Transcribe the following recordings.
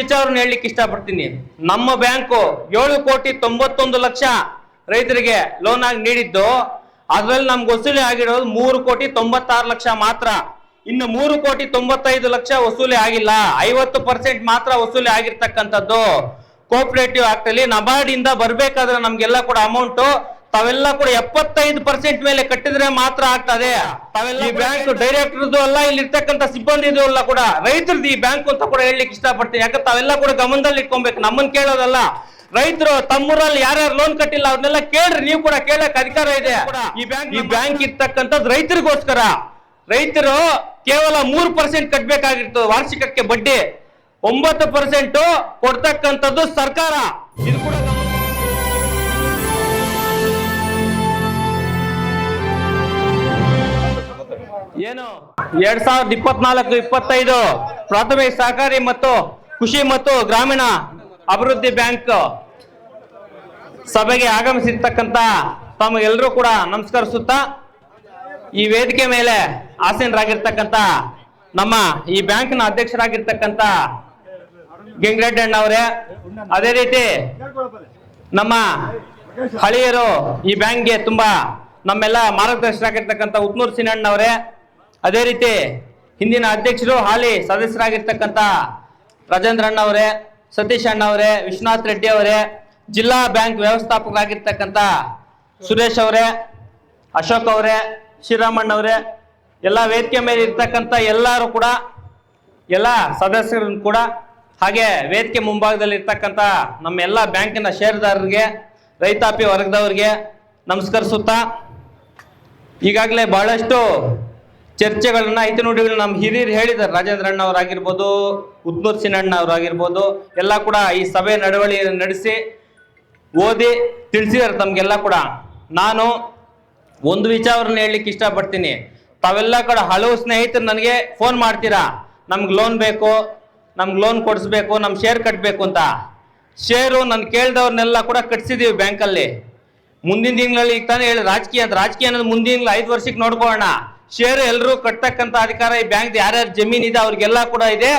ವಿಚಾರವನ್ನು ಹೇಳಲಿಕ್ಕೆ ಇಷ್ಟಪಡ್ತೀನಿ. ನಮ್ಮ ಬ್ಯಾಂಕು ಏಳು ಕೋಟಿ ತೊಂಬತ್ತೊಂದು ಲಕ್ಷ ರೈತರಿಗೆ ಲೋನ್ ಆಗಿ ನೀಡಿದ್ದು. ಅದರಲ್ಲಿ ನಮ್ಗೆ ವಸೂಲಿ ಆಗಿರೋದು ಮೂರು ಕೋಟಿ ತೊಂಬತ್ತಾರು ಲಕ್ಷ ಮಾತ್ರ. ಇನ್ನು ಮೂರು ಕೋಟಿ ತೊಂಬತ್ತೈದು ಲಕ್ಷ ವಸೂಲಿ ಆಗಿಲ್ಲ. ಐವತ್ತು ಪರ್ಸೆಂಟ್ ಮಾತ್ರ ವಸೂಲಿ ಆಗಿರ್ತಕ್ಕಂಥದ್ದು. ಕೋಪರೇಟಿವ್ ಆಕ್ಟ್ ಅಲ್ಲಿ ನಬಾರ್ಡ್ ಇಂದ ಬರ್ಬೇಕಾದ್ರೆ ನಮ್ಗೆಲ್ಲ ಕೂಡ ಅಮೌಂಟ್ ತಾವೆಲ್ಲ ಕೂಡ ಎಪ್ಪತ್ತೈದು ಪರ್ಸೆಂಟ್ ಮೇಲೆ ಕಟ್ಟಿದ್ರೆ ಮಾತ್ರ ಆಗ್ತದೆ. ತಾವೆಲ್ಲ ಈ ಬ್ಯಾಂಕ್ ಡೈರೆಕ್ಟರ್ದು ಅಲ್ಲ ಇಲ್ಲಿ ಇರ್ತಕ್ಕಂಥ ಸಿಬ್ಬಂದಿದು ಅಲ್ಲ ಕೂಡ. ರೈತರದ್ದು ಈ ಬ್ಯಾಂಕ್ ಅಂತ ಕೂಡ ಹೇಳಲಿಕ್ಕೆ ಇಷ್ಟಪಡ್ತೀನಿ. ಯಾಕಂದ್ರೆ ತಾವೆಲ್ಲ ಕೂಡ ಗಮನದಲ್ಲಿ ಇಟ್ಕೊಬೇಕು. ನಮ್ಮನ್ನ ಕೇಳೋದಲ್ಲ. ರೈತರು ತಮ್ಮೂರಲ್ಲಿ ಯಾರ್ಯಾರು ಲೋನ್ ಕಟ್ಟಿಲ್ಲ ಅವ್ರನ್ನೆಲ್ಲ ಕೇಳ್ರಿ. ನೀವು ಕೂಡ ಕೇಳಕ್ ಅಧಿಕಾರ ಇದೆ. ಈ ಬ್ಯಾಂಕ್ ಈ ಬ್ಯಾಂಕ್ ಇರ್ತಕ್ಕಂಥದ್ದು ರೈತರಿಗೋಸ್ಕರ. ರೈತರು ಕೇವಲ ಮೂರು ಪರ್ಸೆಂಟ್ ಕಟ್ಟಬೇಕಾಗಿರ್ತದೆ ವಾರ್ಷಿಕಕ್ಕೆ ಬಡ್ಡಿ. ಒಂಬತ್ತು ಪರ್ಸೆಂಟ್ ಕೊಡ್ತಕ್ಕಂಥದ್ದು ಸರ್ಕಾರ. ಇದು ಕೂಡ ಏನು? ಎರಡ್ ಸಾವಿರದ ಇಪ್ಪತ್ನಾಲ್ಕು, ಇಪ್ಪತ್ತೈದು ಪ್ರಾಥಮಿಕ ಸಹಕಾರಿ ಮತ್ತು ಕೃಷಿ ಮತ್ತು ಗ್ರಾಮೀಣ ಅಭಿವೃದ್ಧಿ ಬ್ಯಾಂಕ್ ಸಭೆಗೆ ಆಗಮಿಸಿರ್ತಕ್ಕಂತ ತಮಗೆಲ್ಲರೂ ಕೂಡ ನಮಸ್ಕರಿಸುತ್ತಾ ಈ ವೇದಿಕೆ ಮೇಲೆ ಆಸೀನರಾಗಿರ್ತಕ್ಕಂತ ನಮ್ಮ ಈ ಬ್ಯಾಂಕ್ನ ಅಧ್ಯಕ್ಷರಾಗಿರ್ತಕ್ಕಂತ ಗೆಂಗ್ರೆಡ್ಡಿ ಅಣ್ಣವರೇ, ಅದೇ ರೀತಿ ನಮ್ಮ ಹಳಿಯರು ಈ ಬ್ಯಾಂಕ್ಗೆ ತುಂಬಾ ನಮ್ಮೆಲ್ಲ ಮಾರ್ಗದರ್ಶಕರಾಗಿರ್ತಕ್ಕಂಥ ಉತ್ನೂರ್ ಸಿನಣ್ಣವರೇ ಅದೇ ರೀತಿ ಹಿಂದಿನ ಅಧ್ಯಕ್ಷರು ಹಾಲಿ ಸದಸ್ಯರಾಗಿರ್ತಕ್ಕಂಥ ರಾಜೇಂದ್ರ ಅಣ್ಣವರೇ, ಸತೀಶ್ ಅಣ್ಣವರೇ, ವಿಶ್ವನಾಥ್ ರೆಡ್ಡಿ ಅವರೇ, ಜಿಲ್ಲಾ ಬ್ಯಾಂಕ್ ವ್ಯವಸ್ಥಾಪಕರಾಗಿರ್ತಕ್ಕಂಥ ಸುರೇಶ್ ಅವರೇ, ಅಶೋಕ್ ಅವರೇ ಶ್ರೀರಾಮಣ್ಣವರೇ ಎಲ್ಲ ವೇದಿಕೆ ಮೇಲೆ ಇರ್ತಕ್ಕಂಥ ಎಲ್ಲರೂ ಕೂಡ, ಎಲ್ಲ ಸದಸ್ಯರನ್ನು ಕೂಡ ಹಾಗೆ ವೇದಿಕೆ ಮುಂಭಾಗದಲ್ಲಿ ಇರ್ತಕ್ಕಂಥ ನಮ್ಮ ಎಲ್ಲ ಬ್ಯಾಂಕಿನ ಷೇರುದಾರರಿಗೆ, ರೈತಾಪಿ ವರ್ಗದವರಿಗೆ ನಮಸ್ಕರಿಸುತ್ತಾ, ಈಗಾಗಲೇ ಬಹಳಷ್ಟು ಚರ್ಚೆಗಳನ್ನ ನೋಡಿ ನಮ್ಮ ಹಿರಿಯರು ಹೇಳಿದ್ದಾರೆ ರಾಜೇಂದ್ರ ಅಣ್ಣವರಾಗಿರ್ಬೋದು ಉತ್ನೂರ್ ಸಿನಣ್ಣ ಅವರಾಗಿರ್ಬೋದು, ಎಲ್ಲ ಕೂಡ ಈ ಸಭೆ ನಡವಳಿ ನಡೆಸಿ ಓದಿ ತಿಳಿಸಿದ್ದಾರೆ ತಮ್ಗೆಲ್ಲ ಕೂಡ. ನಾನು ಒಂದು ವಿಚಾರವನ್ನು ಹೇಳಲಿಕ್ಕೆ ಇಷ್ಟಪಡ್ತೀನಿ. ತಾವೆಲ್ಲ ಕೂಡ ಹಲವು ಸ್ನೇಹಿತರು ನನಗೆ ಫೋನ್ ಮಾಡ್ತೀರಾ? ನಮ್ಗೆ ಲೋನ್ ಬೇಕು, ನಮ್ಗೆ ಲೋನ್ ಕೊಡಿಸ್ಬೇಕು ನಮ್ಮ ಶೇರ್ ಕಟ್ಟಬೇಕು ಅಂತ. ಶೇರು ನಾನು ಕೇಳಿದವ್ರನ್ನೆಲ್ಲ ಕೂಡ ಕಟ್ಸಿದೀವಿ ಬ್ಯಾಂಕಲ್ಲಿ ಮುಂದಿನ ದಿನಗಳಲ್ಲಿ ಈಗ ತಾನೇ ಹೇಳಿ, ರಾಜಕೀಯ ಅಂತ, ರಾಜಕೀಯ ಅನ್ನೋದು ಮುಂದಿನ ಐದು ವರ್ಷಕ್ಕೆ ನೋಡ್ಕೊಳ್ಳೋಣ. ಶೇರ್ ಎಲ್ಲರೂ ಕಟ್ಟತಕ್ಕಂತ ಅಧಿಕಾರ ಈ ಬ್ಯಾಂಕ್ ಯಾರ್ಯಾರ ಜಮೀನ್ ಇದೆ ಅವ್ರಿಗೆಲ್ಲ ಕೂಡ ಇದೆ.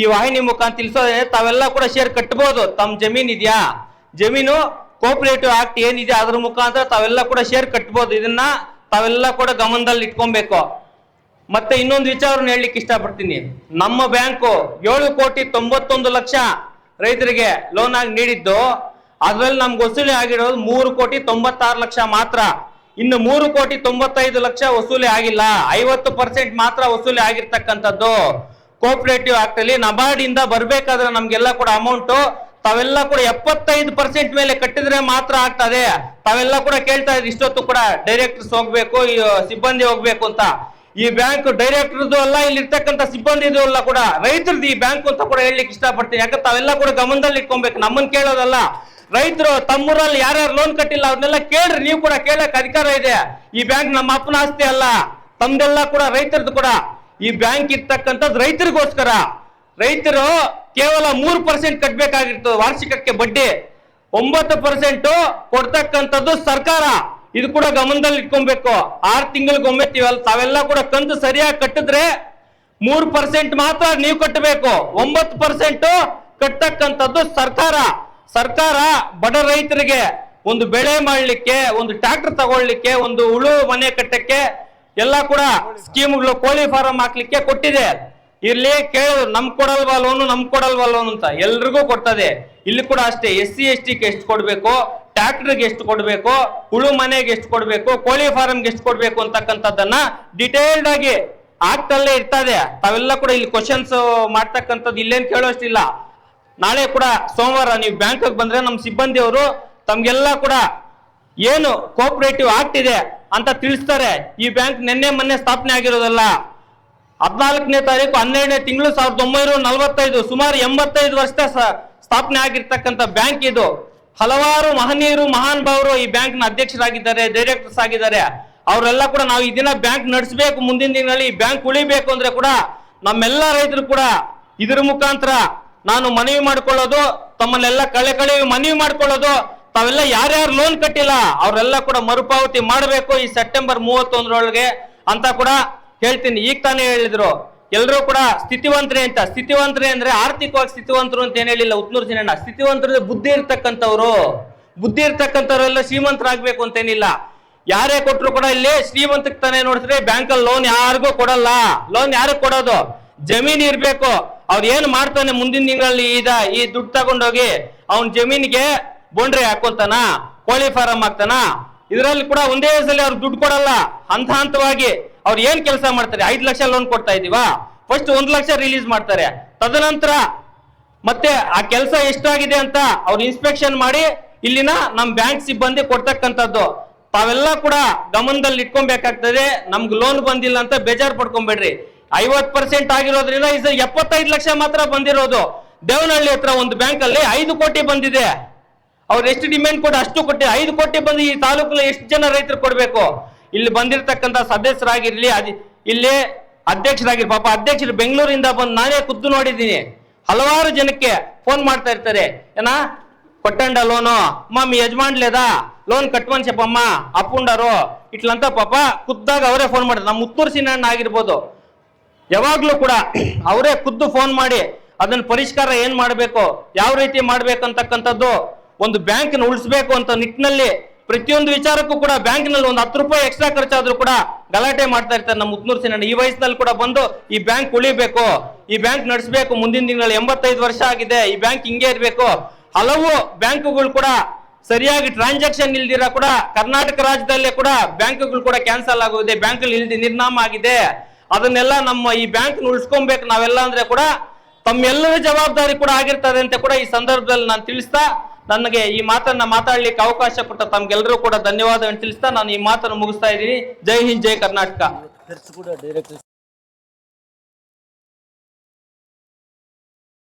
ಈ ವಾಹಿನಿ ಮುಖಾಂತರ ತಿಳಿಸೋದ್ರೆ ತಾವೆಲ್ಲ ಕೂಡ ಶೇರ್ ಕಟ್ಟಬಹುದು ತಮ್ಮ ಜಮೀನ್ ಇದೆಯಾ? ಜಮೀನು ಕೋಪರೇಟಿವ್ ಆಕ್ಟ್ ಏನಿದೆ ಅದ್ರ ಮುಖಾಂತರ ತಾವೆಲ್ಲ ಕೂಡ ಶೇರ್ ಕಟ್ಬೋದು. ಇದನ್ನ ತಾವೆಲ್ಲ ಕೂಡ ಗಮನದಲ್ಲಿ ಇಟ್ಕೊಬೇಕು. ಮತ್ತೆ ಇನ್ನೊಂದು ವಿಚಾರವನ್ನು ಹೇಳಲಿಕ್ಕೆ ಇಷ್ಟಪಡ್ತೀನಿ. ನಮ್ಮ ಬ್ಯಾಂಕು ಏಳು ಕೋಟಿ ತೊಂಬತ್ತೊಂದು ಲಕ್ಷ ರೈತರಿಗೆ ಲೋನ್ ಆಗಿ ನೀಡಿದ್ದು. ಅದ್ರಲ್ಲಿ ನಮ್ಗೆ ವಸೂಲಿ ಆಗಿರೋದು ಮೂರು ಕೋಟಿ ತೊಂಬತ್ತಾರು ಲಕ್ಷ ಮಾತ್ರ. ಇನ್ನು ಮೂರು ಕೋಟಿ ತೊಂಬತ್ತೈದು ಲಕ್ಷ ವಸೂಲಿ ಆಗಿಲ್ಲ. ಐವತ್ತು ಪರ್ಸೆಂಟ್ ಮಾತ್ರ ವಸೂಲಿ ಆಗಿರ್ತಕ್ಕಂಥದ್ದು. ಕೋಪರೇಟಿವ್ ಆಕ್ಟ್ ಅಲ್ಲಿ ನಬಾರ್ಡ್ ಇಂದ ಬರ್ಬೇಕಾದ್ರೆ ನಮ್ಗೆಲ್ಲ ಕೂಡ ಅಮೌಂಟ್ ತಾವೆಲ್ಲ ಕೂಡ ಎಪ್ಪತ್ತೈದು ಪರ್ಸೆಂಟ್ ಮೇಲೆ ಕಟ್ಟಿದ್ರೆ ಮಾತ್ರ ಆಗ್ತದೆ. ತಾವೆಲ್ಲ ಕೂಡ ಕೇಳ್ತಾ ಇದ್ರಿ, ಇಷ್ಟೊತ್ತು ಕೂಡ ಡೈರೆಕ್ಟರ್ಸ್ ಹೋಗ್ಬೇಕು, ಈ ಸಿಬ್ಬಂದಿ ಹೋಗ್ಬೇಕು ಅಂತ. ಈ ಬ್ಯಾಂಕ್ ಡೈರೆಕ್ಟರ್ದು ಅಲ್ಲ ಇಲ್ಲಿ ಇರ್ತಕ್ಕಂಥ ಸಿಬ್ಬಂದಿದು ಅಲ್ಲ ಕೂಡ. ರೈತರದ್ದು ಈ ಬ್ಯಾಂಕ್ ಅಂತ ಕೂಡ ಹೇಳಲಿಕ್ಕೆ ಇಷ್ಟಪಡ್ತೀನಿ. ಯಾಕಂದ್ರೆ ತಾವೆಲ್ಲ ಕೂಡ ಗಮನದಲ್ಲಿ ಇಟ್ಕೊಬೇಕು ನಮ್ಮನ್ನ ಕೇಳೋದಲ್ಲ. ರೈತರು ತಮ್ಮೂರಲ್ಲಿ ಯಾರ್ಯಾರು ಲೋನ್ ಕಟ್ಟಿಲ್ಲ, ಅವ್ರನ್ನೆಲ್ಲ ಕೇಳ್ರಿ, ನೀವು ಕೂಡ ಕೇಳಕ್ ಅಧಿಕಾರ ಇದೆ. ಈ ಬ್ಯಾಂಕ್ ನಮ್ಮ ಅಪ್ಪನ ಆಸ್ತಿ ಅಲ್ಲ, ತಮ್ದೆಲ್ಲ ಕೂಡ ರೈತರದ್ದು ಕೂಡ. ಈ ಬ್ಯಾಂಕ್ ಇರ್ತಕ್ಕಂಥದ್ದು ರೈತರಿಗೋಸ್ಕರ. ರೈತರು ಕೇವಲ ಮೂರು ಪರ್ಸೆಂಟ್ ಕಟ್ಬೇಕಾಗಿರ್ತದೆ ವಾರ್ಷಿಕಕ್ಕೆ ಬಡ್ಡಿ. ಒಂಬತ್ತು ಪರ್ಸೆಂಟ್ ಕೊಡ್ತಕ್ಕಂಥದ್ದು ಸರ್ಕಾರ. ಇದು ಕೂಡ ಗಮನದಲ್ಲಿ ಇಟ್ಕೊಬೇಕು. ಆರು ತಿಂಗಳಿಗೊಮ್ಮೆ ತೀವಲ್ಲ ಕೂಡ ಕಂತು ಸರಿಯಾಗಿ ಕಟ್ಟಿದ್ರೆ ಮೂರು ಪರ್ಸೆಂಟ್ ಮಾತ್ರ ನೀವು ಕಟ್ಟಬೇಕು. ಒಂಬತ್ತು ಪರ್ಸೆಂಟ್ ಕಟ್ಟಕ್ಕಂಥದ್ದು ಸರ್ಕಾರ. ಸರ್ಕಾರ ಬಡ ರೈತರಿಗೆ ಒಂದು ಬೆಳೆ ಮಾಡಲಿಕ್ಕೆ, ಒಂದು ಟ್ರ್ಯಾಕ್ಟರ್ ತಗೊಳ್ಳಿಕ್ಕೆ ಒಂದು ಉಳು ಮನೆ ಕಟ್ಟಕ್ಕೆ ಎಲ್ಲ ಕೂಡ ಸ್ಕೀಮ್ಗಳು ಕೋಳಿ ಫಾರಂ ಹಾಕ್ಲಿಕ್ಕೆ ಕೊಟ್ಟಿದೆ. ಇಲ್ಲಿ ಕೇಳು, ನಮ್ ಕೊಡಲ್ವಾ ಲೋನು ನಮ್ ಕೊಡಲ್ವಾ ಲೋನು ಅಂತ ಎಲ್ರಿಗೂ ಕೊಡ್ತದೆ. ಇಲ್ಲಿ ಕೂಡ ಅಷ್ಟೇ, ಎಸ್ ಸಿ, ಎಸ್ ಟಿಗೆ ಎಷ್ಟು ಕೊಡ್ಬೇಕು ಟ್ರ್ಯಾಕ್ಟರ್ಗೆ ಎಷ್ಟು ಕೊಡ್ಬೇಕು, ಹುಳು ಮನೆಗೆ ಎಷ್ಟು ಕೊಡ್ಬೇಕು, ಕೋಳಿ ಫಾರಂಗೆ ಎಷ್ಟು ಕೊಡ್ಬೇಕು ಅಂತಕ್ಕಂಥದ್ದನ್ನ ಡಿಟೇಲ್ಡ್ ಆಗಿ ಆಕ್ಟ್ ಅಲ್ಲೇ ಇರ್ತದೆ. ತಾವೆಲ್ಲ ಕೂಡ ಇಲ್ಲಿ ಕ್ವಶನ್ಸ್ ಮಾಡ್ತಕ್ಕಂಥದ್ದು ಇಲ್ಲೇನ್ ಕೇಳೋಷ್ಟಿಲ್ಲ. ನಾಳೆ ಕೂಡ ಸೋಮವಾರ ನೀವು ಬ್ಯಾಂಕ್ ಬಂದ್ರೆ ನಮ್ಮ ಸಿಬ್ಬಂದಿ ಅವರು ತಮ್ಗೆಲ್ಲ ಕೂಡ ಏನು ಕೋಪರೇಟಿವ್ ಆಕ್ಟ್ ಇದೆ ಅಂತ ತಿಳಿಸ್ತಾರೆ. ಈ ಬ್ಯಾಂಕ್ ನಿನ್ನೆ ಮೊನ್ನೆ ಸ್ಥಾಪನೆ ಆಗಿರೋದಲ್ಲ. ಹದಿನಾಲ್ಕನೇ ತಾರೀಕು ಹನ್ನೆರಡನೇ ತಿಂಗಳು ಸಾವಿರದ ಒಂಬೈನೂರ ನಲವತ್ತೈದು, ಸುಮಾರು ಎಂಬತ್ತೈದು ವರ್ಷದ ಸ್ಥಾಪನೆ ಆಗಿರ್ತಕ್ಕಂಥ ಬ್ಯಾಂಕ್ ಇದು. ಹಲವಾರು ಮಹನೀಯರು, ಮಹಾನ್ ಭಾವರು ಈ ಬ್ಯಾಂಕ್ನ ಅಧ್ಯಕ್ಷರಾಗಿದ್ದಾರೆ, ಡೈರೆಕ್ಟರ್ಸ್ ಆಗಿದ್ದಾರೆ. ಅವರೆಲ್ಲ ಕೂಡ ನಾವು ಈ ದಿನ ಬ್ಯಾಂಕ್ ನಡೆಸಬೇಕು, ಮುಂದಿನ ದಿನಗಳಲ್ಲಿ ಈ ಬ್ಯಾಂಕ್ ಉಳಿಬೇಕು ಅಂದ್ರೆ ಕೂಡ ನಮ್ಮೆಲ್ಲ ರೈತರು ಕೂಡ ಇದರ ಮುಖಾಂತರ ನಾನು ಮನವಿ ಮಾಡ್ಕೊಳ್ಳೋದು, ತಮ್ಮನ್ನೆಲ್ಲ ಕಳೆ ಕಳೆ ಮನವಿ ಮಾಡ್ಕೊಳ್ಳೋದು, ತಾವೆಲ್ಲ ಯಾರ್ಯಾರು ಲೋನ್ ಕಟ್ಟಿಲ್ಲ, ಅವರೆಲ್ಲ ಕೂಡ ಮರುಪಾವತಿ ಮಾಡಬೇಕು ಈ ಸೆಪ್ಟೆಂಬರ್ ಮೂವತ್ತೊಂದರೊಳಗೆ ಅಂತ ಕೂಡ ಹೇಳ್ತೀನಿ. ಈಗ ತಾನೇ ಹೇಳಿದ್ರು. ಎಲ್ಲರೂ ಕೂಡ ಸ್ಥಿತಿವಂತರೇ ಅಂತ. ಸ್ಥಿತಿವಂತರೇ ಅಂದ್ರೆ ಆರ್ಥಿಕವಾಗಿ ಸ್ಥಿತಿವಂತರು ಅಂತ ಏನ್ ಹೇಳಿಲ್ಲ ಉತ್ನೂರು ಜನ. ಸ್ಥಿತಿವಂತರ ಬುದ್ಧಿ ಇರ್ತಕ್ಕಂಥವ್ರು. ಬುದ್ಧಿ ಇರ್ತಕ್ಕಂಥವ್ರೆಲ್ಲ ಶ್ರೀಮಂತರಾಗ್ಬೇಕು ಅಂತೇನಿಲ್ಲ ಯಾರೇ ಕೊಟ್ಟರು ಕೂಡ ಇಲ್ಲಿ ಶ್ರೀಮಂತಕ್ಕೆ ತಾನೇ ನೋಡಿದ್ರೆ ಬ್ಯಾಂಕಲ್ಲಿ ಲೋನ್ ಯಾರಿಗೂ ಕೊಡಲ್ಲ. ಲೋನ್ ಯಾರಿಗೆ ಕೊಡೋದು? ಜಮೀನು ಇರ್ಬೇಕು. ಅವ್ರು ಏನ್ ಮಾಡ್ತಾನೆ ಮುಂದಿನ ತಿಂಗಳಲ್ಲಿ ಇದ ಈ ದುಡ್ಡು ತಗೊಂಡೋಗಿ, ಅವ್ನ ಜಮೀನಿಗೆ ಬೋಂಡ್ರಿ ಹಾಕೊಂತಾನ ಕೋಳಿ ಫಾರಂ ಹಾಕ್ತಾನ, ಇದರಲ್ಲಿ ಕೂಡ ಒಂದೇ ಸಲ ಅವ್ರು ದುಡ್ಡು ಕೊಡಲ್ಲ, ಹಂತ ಹಂತವಾಗಿ ಅವ್ರು ಏನ್ ಕೆಲಸ ಮಾಡ್ತಾರೆ, ಐದು ಲಕ್ಷ ಲೋನ್ ಕೊಡ್ತಾ ಇದೀವಾ? ಫಸ್ಟ್ ಒಂದ್ ಲಕ್ಷ ರಿಲೀಸ್ ಮಾಡ್ತಾರೆ, ತದನಂತರ ಮತ್ತೆ ಆ ಕೆಲಸ ಎಷ್ಟಾಗಿದೆ ಅಂತ ಅವ್ರು ಇನ್ಸ್ಪೆಕ್ಷನ್ ಮಾಡಿ, ಇಲ್ಲಿನ ನಮ್ ಬ್ಯಾಂಕ್ ಸಿಬ್ಬಂದಿ ಕೊಡ್ತಕ್ಕಂಥದ್ದು. ತಾವೆಲ್ಲ ಕೂಡ ಗಮನದಲ್ಲಿ ಇಟ್ಕೊಬೇಕಾಗ್ತದೆ ನಮ್ಗೆ ಲೋನ್ ಬಂದಿಲ್ಲ ಅಂತ ಬೇಜಾರ್ ಪಡ್ಕೊಂಬೇಡ್ರಿ. ಐವತ್ ಪರ್ಸೆಂಟ್ ಆಗಿರೋದ್ರಿಂದ ಇದು ಎಪ್ಪತ್ತೈದು ಲಕ್ಷ ಮಾತ್ರ ಬಂದಿರೋದು. ದೇವನಹಳ್ಳಿ ಹತ್ರ ಒಂದು ಬ್ಯಾಂಕ್ ಅಲ್ಲಿ ಐದು ಕೋಟಿ ಬಂದಿದೆ. ಅವ್ರು ಎಷ್ಟು ಡಿಮ್ಯಾಂಡ್ ಕೊಟ್ಟು ಅಷ್ಟು ಕೊಟ್ಟಿ ಐದು ಕೋಟಿ ಬಂದು ಈ ತಾಲೂಕಿನ ಎಷ್ಟು ಜನ ರೈತರು ಕೊಡಬೇಕು? ಇಲ್ಲಿ ಬಂದಿರತಕ್ಕಂತ ಸದಸ್ಯರಾಗಿರ್ಲಿ ಅದ್ ಇಲ್ಲಿ ಅಧ್ಯಕ್ಷರಾಗಿರ್ ಪಾಪ ಅಧ್ಯಕ್ಷರು ಬೆಂಗಳೂರಿಂದ ಬಂದು ನಾನೇ ಖುದ್ದು ನೋಡಿದ್ದೀನಿ. ಹಲವಾರು ಜನಕ್ಕೆ ಫೋನ್ ಮಾಡ್ತಾ ಇರ್ತಾರೆ. ಏನ? ಕೊಟ್ಟಂಡ ಲೋನು ಅಮ್ಮ ಯಜಮಾನ್ಲೇದ? ಲೋನ್ ಕಟ್ಮನ್ಸಪ್ಪ ಅಪ್ಪುಂಡರು ಇಟ್ಲಂತ ಪಾಪ ಖುದ್ದಾಗ ಅವರೇ ಫೋನ್ ಮಾಡಿದ್ರು. ನಮ್ಮ ಮುತ್ತೂರು ಸಿನಣ್ಣ ಆಗಿರ್ಬೋದು. ಯಾವಾಗ್ಲೂ ಕೂಡ ಅವರೇ ಖುದ್ದು ಫೋನ್ ಮಾಡಿ ಅದನ್ನ ಪರಿಷ್ಕಾರ ಏನ್ ಮಾಡಬೇಕು, ಯಾವ ರೀತಿ ಮಾಡ್ಬೇಕಂತಕ್ಕಂಥದ್ದು ಒಂದು ಬ್ಯಾಂಕ್ ಉಳಿಸ್ಬೇಕು ಅಂತ ನಿಟ್ಟಿನಲ್ಲಿ ಪ್ರತಿಯೊಂದು ವಿಚಾರಕ್ಕೂ ಕೂಡ ಬ್ಯಾಂಕ್ನಲ್ಲಿ ಒಂದು ಹತ್ತು ರೂಪಾಯಿ ಎಕ್ಸ್ಟ್ರಾ ಖರ್ಚಾದ್ರೂ ಕೂಡ ಗಲಾಟೆ ಮಾಡ್ತಾ ಇರ್ತಾರೆ ನಮ್ಮ ಮುತ್ನೂರು ಸೇನ ಈ ವಯಸ್ಸಿನಲ್ಲಿ ಕೂಡ ಬಂದು ಈ ಬ್ಯಾಂಕ್ ಉಳಿಬೇಕು, ಈ ಬ್ಯಾಂಕ್ ನಡೆಸಬೇಕು, ಮುಂದಿನ ದಿನಗಳಲ್ಲಿ ಎಂಬತ್ತೈದು ವರ್ಷ ಆಗಿದೆ, ಈ ಬ್ಯಾಂಕ್ ಹಿಂಗೆ ಇರಬೇಕು. ಹಲವು ಬ್ಯಾಂಕುಗಳು ಕೂಡ ಸರಿಯಾಗಿ ಟ್ರಾನ್ಸಾಕ್ಷನ್ ಇಲ್ದಿರ ಕೂಡ ಕರ್ನಾಟಕ ರಾಜ್ಯದಲ್ಲೇ ಕೂಡ ಬ್ಯಾಂಕುಗಳು ಕೂಡ ಕ್ಯಾನ್ಸಲ್ ಆಗೋದೇ ಬ್ಯಾಂಕ್ ನಿರ್ನಾಮ ಆಗಿದೆ. ಅದನ್ನೆಲ್ಲ ನಮ್ಮ ಈ ಬ್ಯಾಂಕ್ ಉಳಿಸ್ಕೊಬೇಕು ನಾವೆಲ್ಲ ಅಂದ್ರೆ ಕೂಡ ತಮ್ಮೆಲ್ಲರ ಜವಾಬ್ದಾರಿ ಕೂಡ ಆಗಿರ್ತದೆ ಅಂತ ಕೂಡ ಈ ಸಂದರ್ಭದಲ್ಲಿ ನಾನು ತಿಳಿಸ್ತಾ ನನಗೆ ಈ ಮಾತನ್ನ ಮಾತಾಡ್ಲಿಕ್ಕೆ ಅವಕಾಶ ಕೊಟ್ಟ ತಮ್ಗೆಲ್ಲರೂ ಕೂಡ ಧನ್ಯವಾದವನ್ನು ತಿಳಿಸ್ತಾ ನಾನು ಈ ಮಾತನ್ನು ಮುಗಿಸ್ತಾ ಇದ್ದೀನಿ. ಜೈ ಹಿಂದ್, ಜೈ ಕರ್ನಾಟಕ.